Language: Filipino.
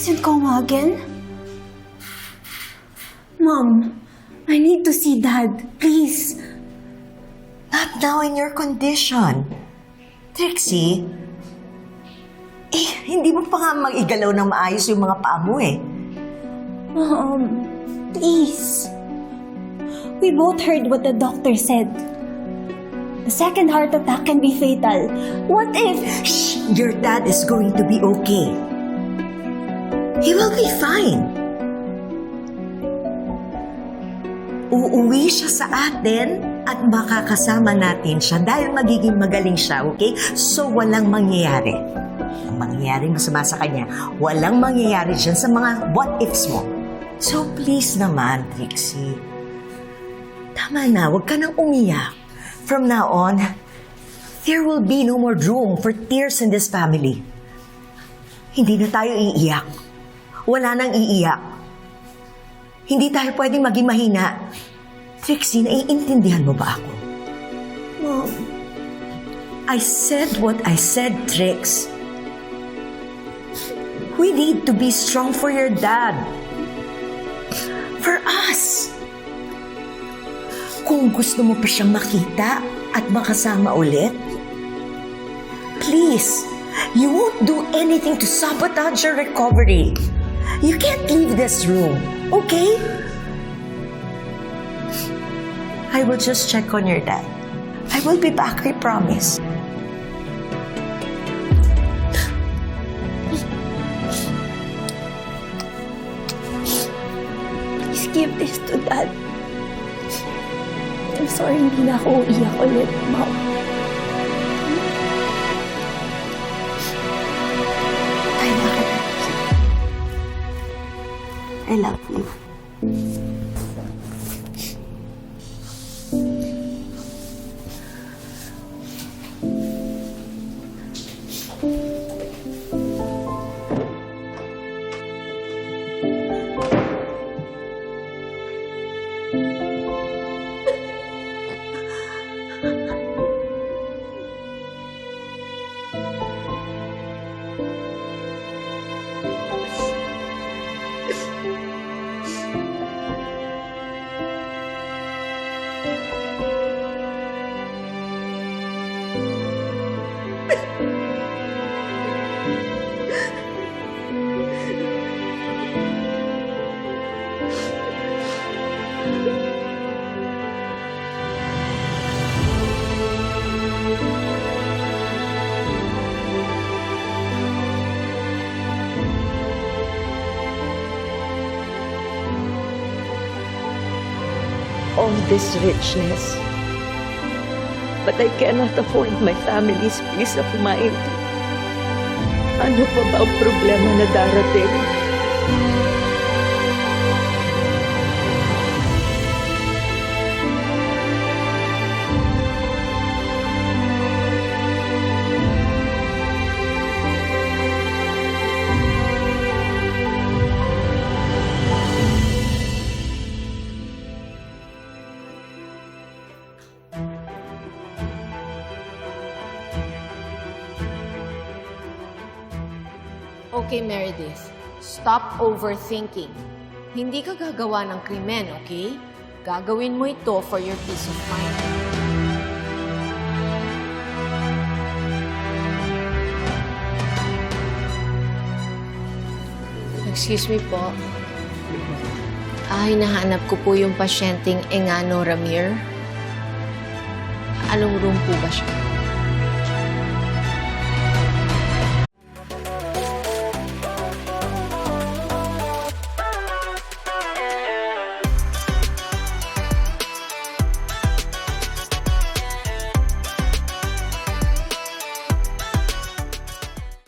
In coma again? Mom, I need to see Dad. Please. Not now in your condition. Trixie, eh, hindi mo pa nga mag-igalaw ng maayos yung mga paa mo eh. Mom, please. We both heard what the doctor said. The second heart attack can be fatal. What if... Shh! Your dad is going to be okay. He will be fine. Uuwi siya sa atin at makakasama natin siya dahil magiging magaling siya, okay? So, walang mangyayari. Ang mangyayaring masama sa kanya, walang mangyayari dyan sa mga what-ifs mo. So, please naman, Trixie. Tama na, huwag ka nang umiyak. From now on, there will be no more room for tears in this family. Hindi na tayo iiyak. Wala nang iiyak. Hindi tayo pwedeng maging mahina. Trixie, naiintindihan mo ba ako? Mom, I said what I said, Trix. We need to be strong for your dad. For us. Kung gusto mo pa siyang makita at makasama ulit, please, you won't do anything to sabotage your recovery. You can't leave this room, okay? I will just check on your dad. I will be back, I promise. please give this to Dad. I'm sorry, hindi na ako uiyak ulit, Mom. I love you. All this richness. But I cannot afford my family's peace of mind. Ano pa ba ang problema na darating? Okay, Meredith. Stop overthinking. Hindi ka gagawa ng krimen, okay? Gagawin mo ito for your peace of mind. Excuse me po. Ah, hinahanap ko po yung pasyenteng Engano Ramir. Anong room po ba siya?